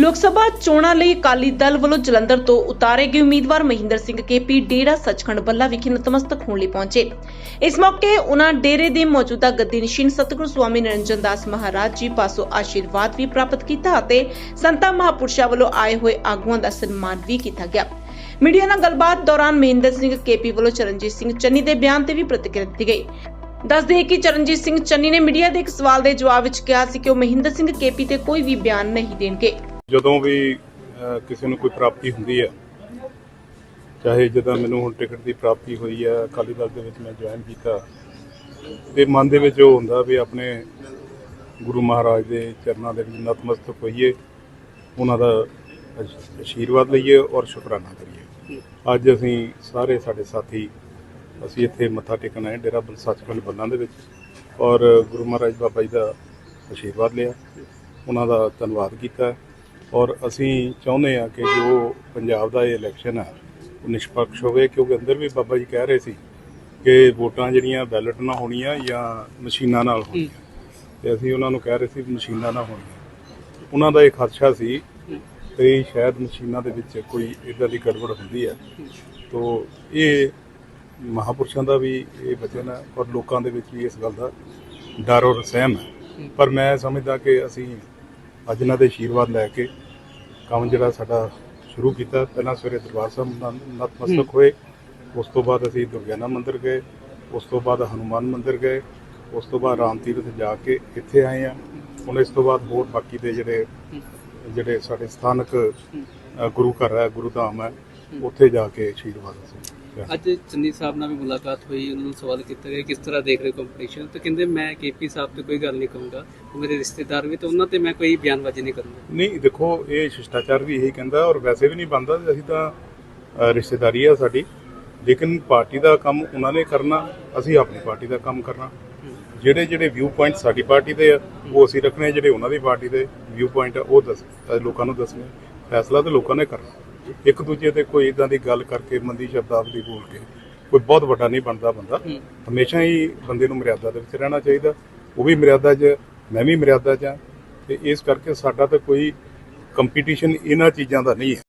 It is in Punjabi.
ਲੋਕ ਸਭਾ ਚੋਣਾਂ ਲਈ ਅਕਾਲੀ ਦਲ ਵੱਲੋਂ ਜਲੰਧਰ ਤੋਂ ਉਤਾਰੇ ਗਏ ਉਮੀਦਵਾਰ ਮਹਿੰਦਰ ਸਿੰਘ ਕੇਪੀ ਡੇਰਾ ਸੱਚਖੰਡ ਬੱਲਾ ਵਿਖੇ ਨਤਮਸਤਕ ਹੋਣ ਲਈ ਪਹੁੰਚੇ। ਇਸ ਮੌਕੇ ਉਹਨਾਂ ਡੇਰੇ ਦੇ ਮੌਜੂਦਾ ਗੱਦੀ ਸਤਿਗੁਰੂ ਸਵਾਮੀ ਨਿਰੰਜਨ ਦਾਸ ਮਹਾਰਾਜ ਜੀ ਪਾਸੋਂ ਆਸ਼ੀਰਵਾਦ ਵੀ ਪ੍ਰਾਪਤ ਕੀਤਾ ਅਤੇ ਸੰਤਾਂ ਮਹਾਪੁਰਸ਼ਾਂ ਵੱਲੋਂ ਆਏ ਹੋਏ ਆਗੂਆਂ ਦਾ ਸਨਮਾਨ ਵੀ ਕੀਤਾ ਗਿਆ। ਮੀਡੀਆ ਨਾਲ ਗੱਲਬਾਤ ਦੌਰਾਨ ਮਹਿੰਦਰ ਸਿੰਘ ਕੇਪੀ ਵੱਲੋਂ ਚਰਨਜੀਤ ਸਿੰਘ ਚੰਨੀ ਦੇ ਬਿਆਨ ਤੇ ਵੀ ਪ੍ਰਤੀਕਿਰਿਆ ਦਿੱਤੀ ਗਈ। ਦੱਸਦੇ ਹੈ ਕਿ ਚਰਨਜੀਤ ਸਿੰਘ ਚੰਨੀ ਨੇ ਮੀਡੀਆ ਦੇ ਇੱਕ ਸਵਾਲ ਦੇ ਜਵਾਬ ਵਿੱਚ ਕਿਹਾ ਸੀ ਕਿ ਉਹ ਮਹਿੰਦਰ ਸਿੰਘ ਕੇਪੀ ਤੇ ਕੋਈ ਵੀ ਬਿਆਨ ਨਹੀਂ ਦੇਣਗੇ। ਜਦੋਂ ਵੀ ਕਿਸੇ ਨੂੰ ਕੋਈ ਪ੍ਰਾਪਤੀ ਹੁੰਦੀ ਹੈ, ਚਾਹੇ ਜਦੋਂ ਮੈਨੂੰ ਹੁਣ ਟਿਕਟ ਦੀ ਪ੍ਰਾਪਤੀ ਹੋਈ ਹੈ, ਅਕਾਲੀ ਦਲ ਦੇ ਵਿੱਚ ਮੈਂ ਜੁਆਇਨ ਕੀਤਾ, ਤੇ ਮਨ ਦੇ ਵਿੱਚ ਉਹ ਹੁੰਦਾ ਵੀ ਆਪਣੇ ਗੁਰੂ ਮਹਾਰਾਜ ਦੇ ਚਰਨਾਂ ਦੇ ਵਿੱਚ ਨਤਮਸਤਕ ਹੋਈਏ, ਉਹਨਾਂ ਦਾ ਅਸ਼- ਆਸ਼ੀਰਵਾਦ ਲਈਏ ਔਰ ਸ਼ੁਕਰਾਨਾ ਕਰੀਏ। ਅੱਜ ਅਸੀਂ ਸਾਰੇ ਸਾਡੇ ਸਾਥੀ, ਅਸੀਂ ਇੱਥੇ ਮੱਥਾ ਟੇਕਣ ਆਏ, ਡੇਰਾ ਸੱਚਖੰਡ ਬੱਲਾਂ ਦੇ ਵਿੱਚ, ਔਰ ਗੁਰੂ ਮਹਾਰਾਜ ਬਾਬਾ ਜੀ ਦਾ ਆਸ਼ੀਰਵਾਦ ਲਿਆ, ਉਹਨਾਂ ਦਾ ਧੰਨਵਾਦ ਕੀਤਾ। ਔਰ ਅਸੀਂ ਚਾਹੁੰਦੇ ਹਾਂ ਕਿ ਜੋ ਪੰਜਾਬ ਦਾ ਇਹ ਇਲੈਕਸ਼ਨ ਹੈ ਉਹ ਨਿਸ਼ਪਕਸ਼ ਹੋਵੇ ਕਿਉਂਕਿ ਅੰਦਰ ਵੀ ਬਾਬਾ ਜੀ ਕਹਿ ਰਹੇ ਸੀ ਕਿ ਵੋਟਾਂ ਜਿਹੜੀਆਂ ਬੈਲਟ ਨਾਲ ਹੋਣੀਆਂ ਜਾਂ ਮਸ਼ੀਨਾਂ ਨਾਲ ਹੋਣੀਆਂ। ਤੇ ਅਸੀਂ ਉਹਨਾਂ ਨੂੰ ਕਹਿ ਰਹੇ ਸੀ ਮਸ਼ੀਨਾਂ ਨਾਲ ਹੋਣੀਆਂ। ਉਹਨਾਂ ਦਾ ਇਹ ਖਦਸ਼ਾ ਸੀ ਕਿ ਸ਼ਾਇਦ ਮਸ਼ੀਨਾਂ ਦੇ ਵਿੱਚ ਕੋਈ ਇਦਾਂ ਦੀ ਗੜਬੜ ਹੁੰਦੀ ਹੈ ਤੋ ਇਹ ਮਹਾਪੁਰਸ਼ਾਂ ਦਾ ਵੀ ਇਹ ਵਚਨ ਹੈ ਔਰ ਲੋਕਾਂ ਦੇ ਵਿੱਚ ਵੀ ਇਸ ਗੱਲ ਦਾ ਡਰ ਔਰ ਸਹਿਮ ਹੈ। ਪਰ ਮੈਂ ਸਮਝਦਾ ਕਿ ਅਸੀਂ ਅੱਜ ਇਹਨਾਂ ਦੇ ਆਸ਼ੀਰਵਾਦ ਲੈ ਕੇ ਕੰਮ ਜਿਹੜਾ ਸਾਡਾ ਸ਼ੁਰੂ ਕੀਤਾ ਪਹਿਲਾਂ ਸਵੇਰੇ ਦਰਬਾਰ ਸਾਹਿਬ ਨਤਮਸਤਕ ਹੋਏ ਉਸ ਤੋਂ ਬਾਅਦ ਅਸੀਂ ਦੁਰਗਿਆਨਾ ਮੰਦਿਰ ਗਏ ਉਸ ਤੋਂ ਬਾਅਦ ਹਨੂਮਾਨ ਮੰਦਿਰ ਗਏ ਉਸ ਤੋਂ ਬਾਅਦ ਰਾਮ ਤੀਰਥ ਜਾ ਕੇ ਇੱਥੇ ਆਏ ਆ ਹੁਣ ਇਸ ਤੋਂ ਬਾਅਦ ਹੋਰ ਬਾਕੀ ਦੇ ਜਿਹੜੇ ਜਿਹੜੇ ਸਾਡੇ ਸਥਾਨਕ ਗੁਰੂ ਘਰ ਹੈ ਗੁਰੂ ਧਾਮ ਹੈ ਉੱਥੇ ਜਾ ਕੇ ਆਸ਼ੀਰਵਾਦ ਅਸੀਂ ਲੈਣਾ। ਅੱਜ ਚੰਨੀ ਸਾਹਿਬ ਨਾਲ ਵੀ ਮੁਲਾਕਾਤ ਹੋਈ ਉਹਨਾਂ ਨੂੰ ਸਵਾਲ ਕੀਤਾ ਗਿਆ ਕਿਸ ਤਰ੍ਹਾਂ ਦੇਖ ਰਹੇ ਕੰਪੀਟੀਸ਼ਨ ਤੇ ਕਹਿੰਦੇ ਮੈਂ ਕੇਪੀ ਸਾਹਿਬ ਤੇ ਕੋਈ ਗੱਲ ਨਹੀਂ ਕਹੂੰਗਾ ਉਹ ਮੇਰੇ ਰਿਸ਼ਤੇਦਾਰ ਵੀ ਤੇ ਉਹਨਾਂ ਤੇ ਮੈਂ ਕੋਈ ਬਿਆਨਬਾਜ਼ੀ ਨਹੀਂ ਕਰੂੰਗਾ। ਨਹੀਂ ਦੇਖੋ ਇਹ ਸ਼ਿਸ਼ਟਾਚਾਰ ਵੀ ਇਹੀ ਕਹਿੰਦਾ ਔਰ ਵੈਸੇ ਵੀ ਨਹੀਂ ਬੰਦਾ ਅਸੀਂ ਤਾਂ ਰਿਸ਼ਤੇਦਾਰੀ ਆ ਸਾਡੀ ਲੇਕਿਨ ਪਾਰਟੀ ਦਾ ਕੰਮ ਉਹਨਾਂ ਨੇ ਕਰਨਾ ਅਸੀਂ ਆਪਣੀ ਪਾਰਟੀ ਦਾ ਕੰਮ ਕਰਨਾ। ਜਿਹੜੇ ਜਿਹੜੇ ਵਿਊ ਪੁਆਇੰਟ ਸਾਡੀ ਪਾਰਟੀ ਦੇ ਆ ਉਹ ਅਸੀਂ ਰੱਖਣੇ ਜਿਹੜੇ ਉਹਨਾਂ ਦੀ ਪਾਰਟੀ ਦੇ ਵਿਊ ਪੁਆਇੰਟ ਆ ਉਹ ਦੱਸ ਲੋਕਾਂ ਨੂੰ ਦੱਸਣੇ ਫੈਸਲਾ ਤੇ ਲੋਕਾਂ ਨੇ ਕਰਨਾ। ਇੱਕ ਦੂਜੇ ਤੇ ਕੋਈ ਇਦਾਂ ਦੀ ਗੱਲ ਕਰਕੇ ਮੰਦੀ ਸ਼ਬਦਾਵਲੀ ਬੋਲ ਕੇ ਕੋਈ ਬਹੁਤ ਵੱਡਾ ਨਹੀਂ ਬਣਦਾ ਬੰਦਾ। ਹਮੇਸ਼ਾ ਹੀ ਬੰਦੇ ਨੂੰ ਮਰਿਆਦਾ ਦੇ ਵਿੱਚ ਰਹਿਣਾ ਚਾਹੀਦਾ। ਉਹ ਵੀ ਮਰਿਆਦਾ 'ਚ ਮੈਂ ਵੀ ਮਰਿਆਦਾ 'ਚ ਹਾਂ। ਤੇ ਇਸ ਕਰਕੇ ਸਾਡਾ ਤਾਂ ਕੋਈ ਕੰਪੀਟੀਸ਼ਨ ਇਹਨਾਂ ਚੀਜ਼ਾਂ ਦਾ ਨਹੀਂ ਹੈ।